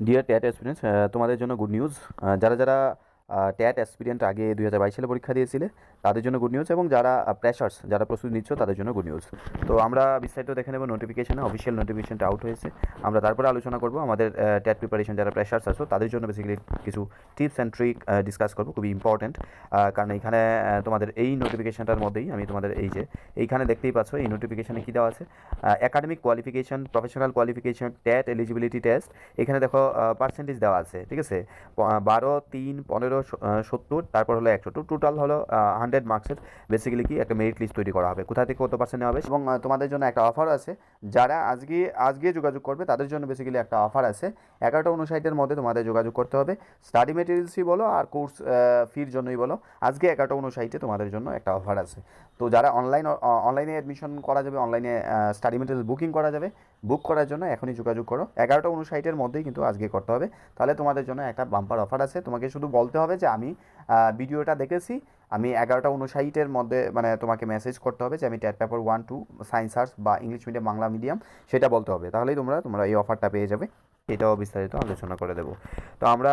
Deer ট্যাট students তোমাদের জন্য good news যারা যারা ট্যাট এক্সপিরিয়েন্ট আগে দুই হাজার বাইশ সালে পরীক্ষা দিয়েছিলে তাদের জন্য গুড নিউজ এবং যারা প্রেশার্স যারা প্রস্তুতি নিচ্ছ তাদের জন্য গুড নিউজ তো আমরা বিস্তারিত দেখে নেব নোটিফিকেশনে অফিসিয়াল নোটিফিকেশনটা আউট হয়েছে। আমরা তারপরে আলোচনা করব আমাদের ট্যাট প্রিপারেশন যারা প্রেশার্স আছো তাদের জন্য বেসিক্যালি কিছু টিপস অ্যান্ড ট্রিক ডিসকাস করব খুবই ইম্পর্ট্যান্ট কারণ আহ, তোমাদের এই নোটিফিকেশনটার মধ্যেই আমি তোমাদের এই যে এইখানে দেখতেই পাচ্ছ এই নোটিফিকেশানে কী দেওয়া আছে? Academic qualification professional qualification TET eligibility test এখানে দেখো পার্সেন্টেজ দেওয়া আছে ঠিক আছে? বারো তিন পনেরো সত্তর, তারপর হলো একশো। টু টোটাল হলো হান্ড্রেড মার্কসের বেসিক্যালি কি একটা মেরিট লিস্ট তৈরি করা হবে। কোথা থেকে কত পার্সেন্ট নেওয়া হবে? এবং তোমাদের জন্য একটা অফার আছে। যারা আজকে আজকে যোগাযোগ করবে, তাদের জন্য বেসিক্যালি একটা অফার আছে। এগারোটা উনষাটের মধ্যে তোমাদের যোগাযোগ করতে হবে। স্টাডি মেটেরিয়ালসই বলো আর কোর্স ফির জন্যই বলো। আজকে এগারোটা উনষাটে তোমাদের জন্য একটা অফার আছে। তো যারা অনলাইন অনলাইনে অ্যাডমিশন করা যাবে অনলাইনে স্টাডি মেটেরিয়াল বুকিং করা যাবে বুক করার জন্য এখনই যোগাযোগ করো। এগারোটা উনষাটের মধ্যেই কিন্তু আজকে করতে হবে। তাহলে তোমাদের জন্য একটা বাম্পার অফার আছে। তোমাকে শুধু বলতে হবে যে আমি ভিডিওটা দেখেছি। আমি এগারোটা উনষাটের মধ্যে মানে তোমাকে মেসেজ করতে হবে যে আমি TET paper one two science arts বা ইংলিশ মিডিয়াম বাংলা মিডিয়াম সেটা বলতে হবে। তাহলেই তোমরা তোমরা এই অফারটা পেয়ে যাবে। এটাও বিস্তারিত আলোচনা করে দেবো। তো আমরা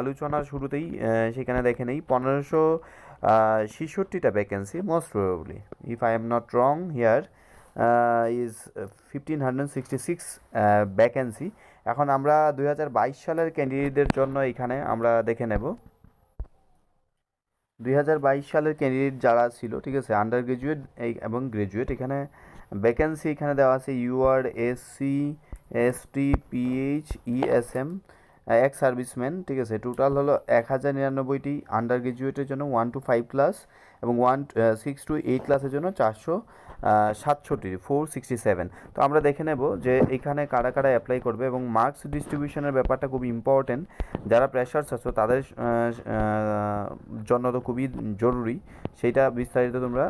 আলোচনার শুরুতেই সেখানে দেখে নেই। পনেরোশো ছেষট্টিটা vacancy most probably if I am not wrong here is fifteen sixty six vacancy এখন আমরা দুই হাজার বাইশ সালের ক্যান্ডিডেটদের জন্য এখানে আমরা দেখে নেব। দুই হাজার বাইশ সালের ক্যান্ডিডেট যারা ছিল, ঠিক আছে আন্ডার গ্রাজুয়েট এবং গ্রাজুয়েট এখানে ভ্যাকেন্সি এখানে দেওয়া আছে UR SC ST PH ESM ex serviceman, ঠিক আছে? টোটাল হলো এক হাজার নিরানব্বইটি আন্ডার গ্রাজুয়েটের জন্য ওয়ান টু ফাইভ ক্লাস এবং ওয়ান সিক্স টু এইট ক্লাসের জন্য চারশো সাতষট্টি ফোর সিক্সটি সেভেন তো আমরা দেখে নেব যে এখানে কারা কারা অ্যাপ্লাই করবে এবং মার্কস ডিস্ট্রিবিউশনের ব্যাপারটা খুব ইম্পর্টেন্ট যারা প্রেশার্স আছো, তাদের জন্য তো খুবই জরুরি। সেইটা বিস্তারিত তোমরা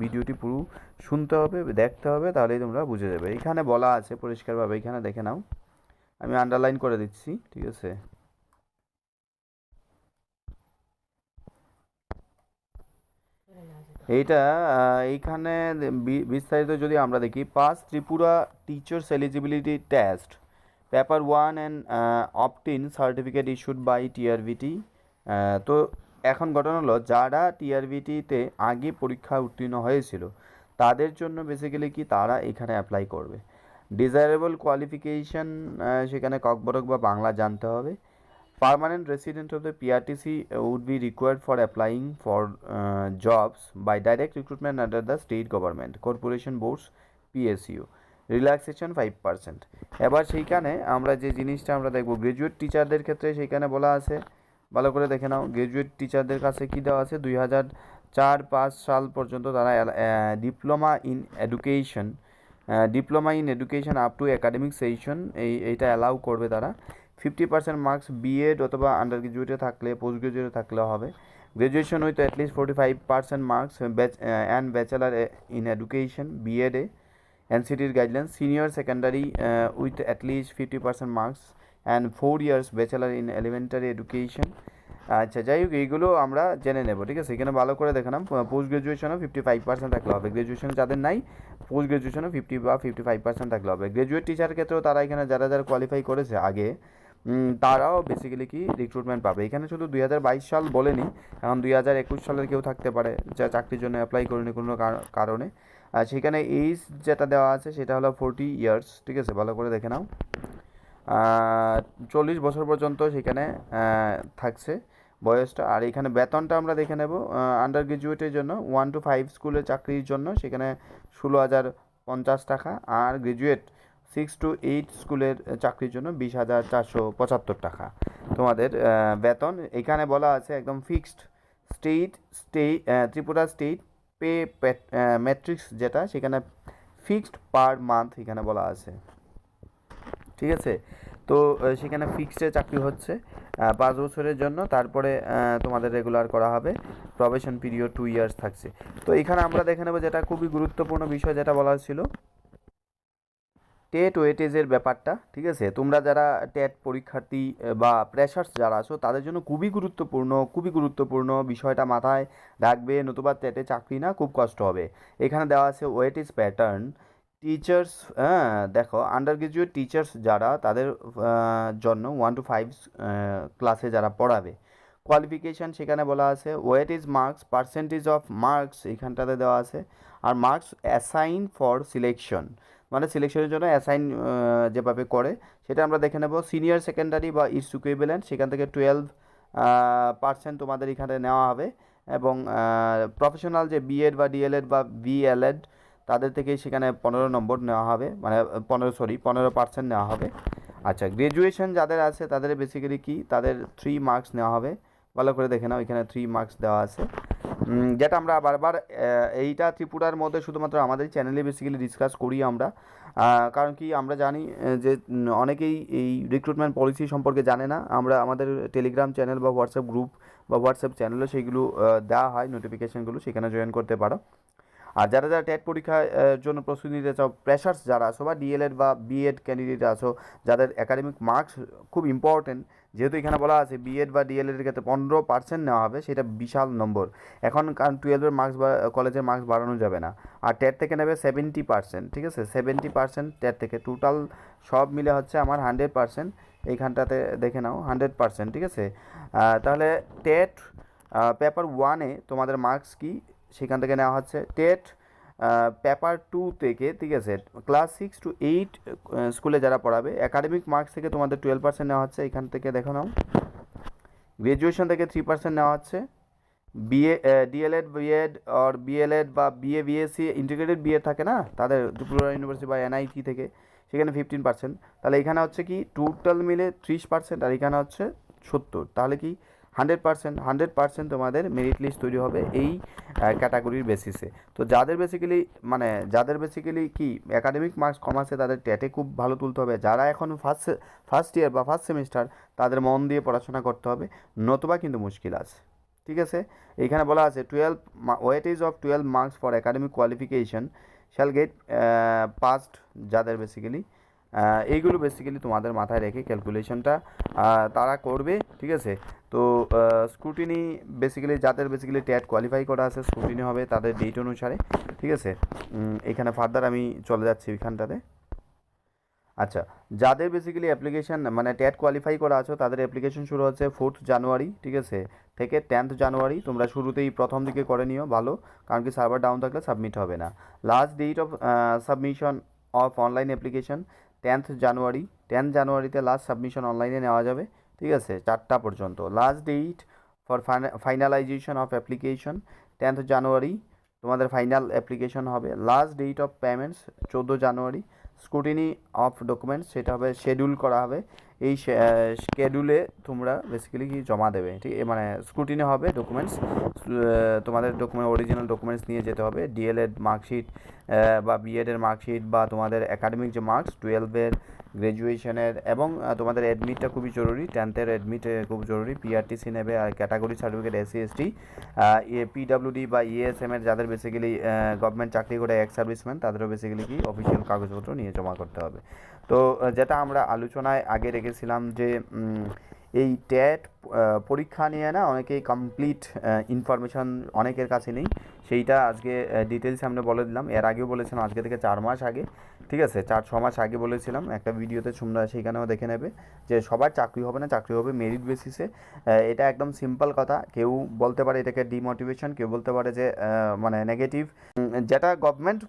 ভিডিওটি পুরো শুনতে হবে, দেখতে হবে, তাহলেই তোমরা বুঝে যাবে। এখানে বলা আছে পরিষ্কারভাবে, এখানে দেখে নাও। আমি আন্ডারলাইন করে দিচ্ছি, ঠিক আছে? এইটা এইখানে বিস্তারিত যদি আমরা দেখি pass Tripura teachers eligibility test paper one and opt-in certificate issued by TRBT তো এখন ঘটনা হলো, যারা টিআরভিটিতে আগে পরীক্ষা উত্তীর্ণ হয়েছিল, তাদের জন্য বেসিক্যালি কি তারা এখানে অ্যাপ্লাই করবে? ডিজায়ারেবল কোয়ালিফিকেশন সেখানে ককবরক বা বাংলা জানতে হবে। Permanent resident of the PRTC would be required for applying for jobs by direct recruitment under the state government corporation boards PSU relaxation five percent এবার সেইখানে আমরা যে জিনিসটা আমরা দেখব গ্রাজুয়েট টিচারদের ক্ষেত্রে সেইখানে বলা আছে, ভালো করে দেখে নাও গ্রাজুয়েট টিচারদের কাছে কী দেওয়া আছে? দুই হাজার চার পাঁচ সাল পর্যন্ত তারা diploma in education diploma in education up to academic session এই, এইটা অ্যালাউ করবে তারা। ফিফটি পার্সেন্ট মার্কস বিএড অথবা আন্ডার গ্রাজুয়েটে থাকলে পোস্ট গ্রাজুয়েটে থাকলে হবে। Graduation with at least forty five percent marks and bachelor in education বিএডে এনসিটির guideline senior secondary with at least fifty percent marks and four years bachelor in elementary education আচ্ছা যাই হোক, এইগুলো আমরা জেনে নেব, ঠিক আছে? এখানে ভালো করে দেখে নাম পোস্ট গ্রাজুয়েশনও ফিফটি ফাইভ পার্সেন্ট থাকলে হবে। গ্রাজুয়েশন যাদের নাই পোস্ট গ্রাজুয়েশনও ফিফটি বা ফিফটি ফাইভ পার্সেন্ট থাকলে হবে। গ্রাজুয়েট টিচার ক্ষেত্রেও তারা এখানে যারা যারা কোয়ালিফাই করেছে আগে তারাও বেসিক্যালি কি রিক্রুটমেন্ট পাবে। এখানে শুধু দুই হাজার বাইশ সাল বলেনি এখন দুই হাজার একুশ সালের কেউ থাকতে পারে, যা চাকরির জন্য অ্যাপ্লাই করেনি কোনো কার- কারণে। আর সেখানে এইজ যেটা দেওয়া আছে সেটা হলো ফোরটি ইয়ার্স ঠিক আছে? ভালো করে দেখে নাও। চল্লিশ বছর পর্যন্ত সেখানে থাকছে। বয়সটা। আর এখানে বেতনটা আমরা দেখে নেব আন্ডার গ্রাজুয়েটের জন্য ওয়ান টু ফাইভ স্কুলের চাকরির জন্য, সেখানে ষোলো হাজার পঞ্চাশ টাকা। আর গ্রাজুয়েট সিক্স টু এইট স্কুলের চাকরির জন্য বিশ হাজার চারশো পঁচাত্তর টাকা। তোমাদের বেতন, এখানে বলা আছে একদম fixed state stay Tripura state pay matrix যেটা, সেখানে ফিক্সড পার মান্থ এখানে বলা আছে। ঠিক আছে? তো সেখানে ফিক্সডে চাকরি হচ্ছে পাঁচ বছরের জন্য। তারপরে তোমাদের রেগুলার করা হবে। প্রবেশন পিরিয়ড টু ইয়ার্স থাকছে। তো, এখানে আমরা দেখে নেব যেটা খুবই গুরুত্বপূর্ণ বিষয় যেটা বলা ছিল টেট ওয়েটেজের ব্যাপারটা, ঠিক আছে? তোমরা যারা টেট পরীক্ষার্থী বা প্রেশার্স যারা আছো, তাদের জন্য খুবই গুরুত্বপূর্ণ খুবই গুরুত্বপূর্ণ বিষয়টা মাথায় রাখবে। নতুবা টেটে চাকরি না, খুব কষ্ট হবে। এখানে দেওয়া আছে ওয়েটেজ প্যাটার্ন টিচার্স হ্যাঁ দেখো আন্ডার গ্রাজুয়েট টিচার্স যারা, তাদের জন্য ওয়ান টু ফাইভ ক্লাসে যারা পড়াবে। কোয়ালিফিকেশান সেখানে বলা আছে weight is marks percentage of marks এখানটাতে দেওয়া আছে। আর মার্কস অ্যাসাইন ফর সিলেকশন মানে সিলেকশনের জন্য অ্যাসাইন যেভাবে করে, সেটা আমরা দেখে নেব। সিনিয়র সেকেন্ডারি বা ইটস সেখান থেকে টুয়েলভ পার্সেন্ট তোমাদের এখানে নেওয়া হবে। এবং প্রফেশনাল যে বিএড বা ডিএলএড বা বিএলএড তাদের থেকে সেখানে পনেরো নম্বর নেওয়া হবে মানে পনেরো সরি পনেরো পার্সেন্ট নেওয়া হবে। আচ্ছা গ্র্যাজুয়েশন যাদের আছে, তাদের বেসিক্যালি কি? তাদের থ্রি মার্কস নেওয়া হবে। ভালো করে দেখে নাও, এখানে থ্রি মার্কস দেওয়া আছে। যেটা আমরা বারবার এইটা ত্রিপুরার মধ্যে শুধুমাত্র আমাদের চ্যানেলে বেসিক্যালি ডিসকাস করি আমরা। কারণ কি? আমরা জানি যে অনেকেই এই রিক্রুটমেন্ট পলিসি সম্পর্কে জানে না। আমরা আমাদের টেলিগ্রাম চ্যানেল বা হোয়াটসঅ্যাপ গ্রুপ বা হোয়াটসঅ্যাপ চ্যানেলে সেইগুলো দেওয়া হয় নোটিফিকেশানগুলো সেখানে জয়েন করতে পারো। আর যারা যারা টেট পরীক্ষার জন্য প্রস্তুতি নিতে চাও প্রেশার্স যারা আছো বা ডিএলএড বা বিএড ক্যান্ডিডেট আছো, যাদের একাডেমিক মার্কস খুব ইম্পর্টেন্ট যেহেতু এখানে বলা আছে বিএড বা ডিএলএড এর ক্ষেত্রে পনেরো পার্সেন্ট নেওয়া হবে, সেটা বিশাল নম্বর। এখন কারণ টুয়েলভের মার্কস বা কলেজের মার্কস বাড়ানো যাবে না। আর টেট থেকে নেবে সেভেন্টি পার্সেন্ট ঠিক আছে? সেভেন্টি পার্সেন্ট টেট থেকে। টোটাল সব মিলে হচ্ছে আমার হান্ড্রেড পার্সেন্ট এইখানটাতে দেখে নাও হান্ড্রেড পার্সেন্ট ঠিক আছে? তাহলে টেট পেপার ওয়ানে তোমাদের মার্কস কি? সেখান থেকে নেওয়া হচ্ছে। টেট পেপার টু থেকে, ঠিক আছে, ক্লাস সিক্স টু এইট স্কুলে যারা পড়াবে, একাডেমিক মার্কস থেকে তোমাদের টুয়েলভ পার্সেন্ট নেওয়া হচ্ছে, এখান থেকে দেখো নাও। গ্র্যাজুয়েশন থেকে থ্রি পার্সেন্ট নেওয়া হচ্ছে। BA D El Ed, B Ed আর বিএলএড বা BA, BSc, integrated B Ed থাকে না, তাদের ত্রিপুরা ইউনিভার্সিটি বা এনআইটি থেকে, সেখানে ফিফটিন পার্সেন্ট। তাহলে এখানে হচ্ছে কি, টোটাল মিলে ত্রিশ পার্সেন্ট, আর এখানে হচ্ছে সত্তর। তাহলে কি হান্ড্রেড পার্সেন্ট হান্ড্রেড পার্সেন্ট তোমাদের মেরিট লিস্ট তৈরি হবে এই ক্যাটাগরির বেসিসে তো যাদের বেসিক্যালি মানে যাদের বেসিক্যালি কি একাডেমিক মার্কস কম আছে, তাদের টেটে খুব ভালো তুলতে হবে। যারা এখন ফার্স্ট ফার্স্ট ইয়ার বা ফার্স্ট সেমিস্টার তাদের মন দিয়ে পড়াশোনা করতে হবে, নতুবা কিন্তু মুশকিল আছে। ঠিক আছে? এখানে বলা আছে twelve weightage of twelve marks for academic qualification shall get past যাদের বেসিক্যালি এইগুলো বেসিক্যালি তোমাদের মাথায় রেখে ক্যালকুলেশনটা তারা করবে, ঠিক আছে? তো স্ক্রুটিনি বেসিক্যালি যাদের বেসিক্যালি ট্যাট কোয়ালিফাই করা আছে স্ক্রুটিনি হবে তাদের ডেট অনুসারে, ঠিক আছে? এখানে ফার্দার আমি চলে যাচ্ছি ওইখানটাতে। আচ্ছা যাদের বেসিক্যালি অ্যাপ্লিকেশন মানে ট্যাট কোয়ালিফাই করা আছো, তাদের অ্যাপ্লিকেশন শুরু হচ্ছে ফোর্থ জানুয়ারি ঠিক আছে? থেকে টেন্থ জানুয়ারি তোমরা শুরুতেই প্রথম দিকে করে নিও, ভালো? কারণ কি সার্ভার ডাউন থাকলে সাবমিট হবে না। Last date of submission of online application tenth January, tenth জানুয়ারিতে লাস্ট সাবমিশন অনলাইনে নেওয়া যাবে, ঠিক আছে? চারটা পর্যন্ত। Last date for finalization of application tenth January তোমাদের ফাইনাল অ্যাপ্লিকেশন হবে। লাস্ট ডেট অফ পেমেন্টস চোদ্দ জানুয়ারি। স্ক্রুটিনি অফ ডকুমেন্টস সেটা হবে শেডিউল করা হবে। এই শিডিউলে তোমরা বেসিক্যালি কি জমা দেবে, ঠিক? মানে স্ক্রুটিনি হবে ডকুমেন্টস তোমাদের ডকুমেন্ট অরিজিনাল ডকুমেন্টস নিয়ে যেতে হবে। ডিএলএড মার্কশিট বা বিএডের মার্কশিট বা তোমাদের একাডেমিক যে মার্কস টুয়েলভের গ্র্যাজুয়েশনের এবং তোমাদের অ্যাডমিটটা খুবই জরুরি টেন্থের অ্যাডমিট খুব জরুরি। পিআরটিসি নেবে আর ক্যাটাগরি সার্টিফিকেট এসসি এসটি পিডাব্লিউডি বা ইএসএম এর যাদের বেসিক্যালি গভর্নমেন্ট চাকরি করে এক্স সার্ভিসম্যান তাদেরও বেসিক্যালি কি অফিসিয়াল কাগজপত্র নিয়ে জমা করতে হবে। তো যেটা আমরা আলোচনায় আগে রেখেছিলাম যে এই ট্যাট পরীক্ষা নিয়ে না অনেকেই কমপ্লিট ইনফরমেশন অনেকের কাছে নেই। সেইটা আজকে ডিটেলস আমরা বলে দিলাম। এর আগেও বলেছিলাম, আজকে থেকে চার মাস আগে। ঠিক আছে, চার, ছ মাস আগে বলেছিলাম, একটা ভিডিওতে তোমরা সেইখানেও দেখে নেবে যে সবার চাকরি হবে না, চাকরি হবে মেরিট বেসিসে এটা একদম সিম্পল কথা, কেউ বলতে পারে এটাকে ডিমোটিভেশন কেউ বলতে পারে যে মানে নেগেটিভ যেটা গভর্নমেন্ট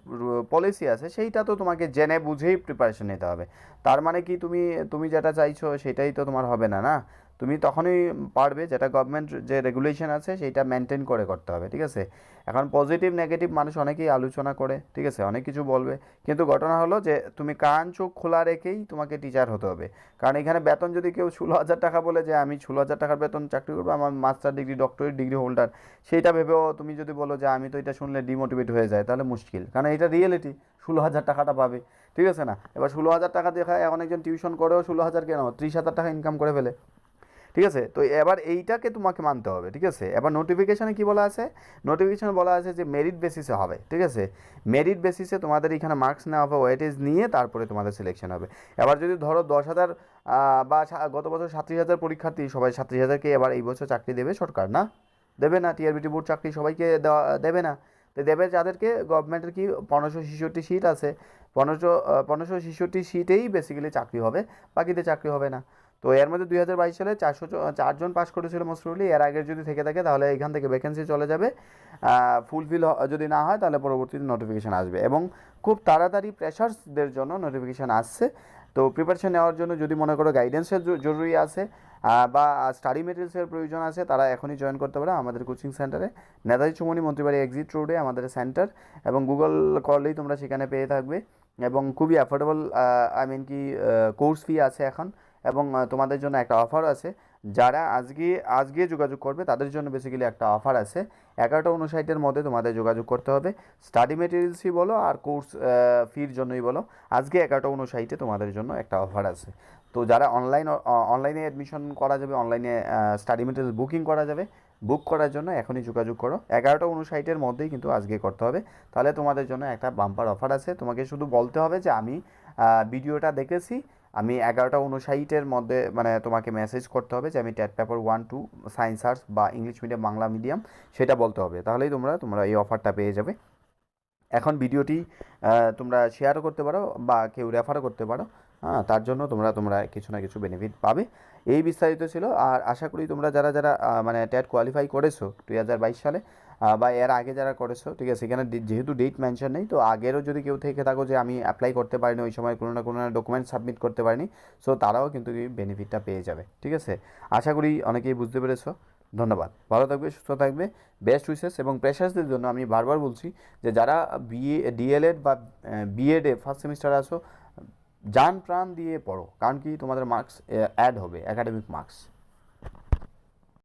পলিসি আছে, সেইটা তো তোমাকে জেনে বুঝেই প্রিপারেশন নিতে হবে। তার মানে কি তুমি তুমি যেটা চাইছো, সেটাই তো তোমার হবে না না? তুমি তখনই পারবে যেটা গভর্নমেন্ট যে রেগুলেশন আছে সেইটা মেনটেন করে করতে হবে, ঠিক আছে? এখন পজিটিভ নেগেটিভ মানুষ অনেকেই আলোচনা করে, ঠিক আছে? অনেক কিছু বলবে। কিন্তু ঘটনা হলো যে তুমি কান, চোখ খোলা রেখেই তোমাকে টিচার হতে হবে। কারণ এখানে বেতন যদি কেউ ষোলো হাজার টাকা বলে যে আমি ষোলো হাজার টাকার বেতন চাকরি করব, আমার master degree doctorate degree holder সেইটা ভেবেও তুমি যদি বলো যে আমি তো এটা শুনলে ডিমোটিভেট হয়ে যায়, তাহলে মুশকিল। কারণ এটা রিয়েলিটি ষোলো হাজার টাকাটা পাবে, ঠিক আছে না? এবার ষোলো হাজার টাকা দেখায় এখন একজন টিউশন করেও ষোলো হাজার কেন? ত্রিশ হাজার টাকা ইনকাম করে ফেলে। ঠিক আছে? তো এবার এইটাকে তোমাকে মানতে হবে, ঠিক আছে? এবার নোটিফিকেশানে কি বলা আছে? নোটিফিকেশানে বলা আছে যে মেরিট বেসিসে হবে, ঠিক আছে? মেরিট বেসিসে তোমাদের এখানে মার্কস নেওয়া হবে ওয়েটেজ নিয়ে তারপরে তোমাদের সিলেকশন হবে। এবার যদি ধরো দশ হাজার বা গত বছর সাতত্রিশ হাজার পরীক্ষার্থী, সবাই সাতত্রিশ হাজারকে এবার এই বছর চাকরি দেবে সরকার, না? দেবে না? টিআরবিটি বোর্ড চাকরি সবাইকে দেওয়া, দেবে না? তো দেবে যাদেরকে গভর্নমেন্টের কি পনেরোশো ছেষট্টি সিট আছে। পনেরোশো পনেরোশো ছেষট্টি সিটেই বেসিক্যালি চাকরি হবে বাকিতে চাকরি হবে না। তো এর মধ্যে দুই হাজার বাইশ সালে চারশো চারজন পাস করেছিল মোস্টলি এর আগের যদি থেকে থাকে, তাহলে এখান থেকে ভ্যাকেন্সি চলে যাবে। ফুলফিল যদি না হয়, তাহলে পরবর্তীতে নোটিফিকেশান আসবে। এবং খুব তাড়াতাড়ি প্রেশার্সদের জন্য নোটিফিকেশান আসছে। তো প্রিপারেশন নেওয়ার জন্য যদি মনে করো গাইডেন্সের জরুরি আছে বা স্টাডি মেটেরিয়ালসের প্রয়োজন আছে, তারা এখনই জয়েন করতে পারে আমাদের কোচিং সেন্টারে নেতাজি চুমনি, মন্ত্রীবাড়ি এক্সিট রোডে আমাদের সেন্টার এবং গুগল করলেই তোমরা সেখানে পেয়ে থাকবে। এবং খুবই অ্যাফোর্ডেবল আই মিন কি কোর্স ফি আছে এখন। এবং তোমাদের জন্য একটা অফার আছে। যারা আজকে আজকে যোগাযোগ করবে, তাদের জন্য বেসিক্যালি একটা অফার আছে। এগারোটা উনষাটের মধ্যে তোমাদের যোগাযোগ করতে হবে। স্টাডি মেটেরিয়ালসই বলো আর কোর্স ফির জন্যই বলো। আজকে এগারোটা উনষাটে তোমাদের জন্য একটা অফার আছে। তো যারা অনলাইন অনলাইনে অ্যাডমিশন করা যাবে অনলাইনে স্টাডি মেটেরিয়াল বুকিং করা যাবে বুক করার জন্য এখনই যোগাযোগ করো। এগারোটা উনষাটের মধ্যেই কিন্তু আজকে করতে হবে। তাহলে তোমাদের জন্য একটা বাম্পার অফার আছে। তোমাকে শুধু বলতে হবে যে আমি ভিডিওটা দেখেছি। আমি এগারোটা উনষাটের মধ্যে মানে তোমাকে মেসেজ করতে হবে যে আমি TET paper one two science arts বা ইংলিশ মিডিয়াম বাংলা মিডিয়াম সেটা বলতে হবে। তাহলেই তোমরা তোমরা এই অফারটা পেয়ে যাবে। এখন ভিডিওটি তোমরা শেয়ারও করতে পারো বা কেউ রেফারও করতে পারো। হ্যাঁ তার জন্য তোমরা তোমরা কিছু না কিছু বেনিফিট পাবে। এই বিস্তারিত ছিল। আর আশা করি তোমরা যারা যারা মানে ট্যাট কোয়ালিফাই করেছ দু হাজার বাইশ সালে বা এর আগে যারা করেছ, ঠিক আছে এখানে যেহেতু ডেট মেনশন নেই, তো আগেরও যদি কেউ থেকে থাকো যে আমি অ্যাপ্লাই করতে পারিনি, ওই সময় কোনো না কোনো ডকুমেন্ট সাবমিট করতে পারিনি সো তারাও কিন্তু এই বেনিফিটটা পেয়ে যাবে, ঠিক আছে? আশা করি অনেকেই বুঝতে পেরেছ। ধন্যবাদ। ভালো থাকবে, সুস্থ থাকবে। বেস্ট উইসেস এবং প্রেশার্সদের জন্য আমি বারবার বলছি যে যারা বিএ ডিএলএড বা বিএডে ফার্স্ট সেমিস্টার আসো যান প্রাণ দিয়ে পড়ো, কারণ কি তোমাদের মার্কস অ্যাড হবে অ্যাকাডেমিক মার্কস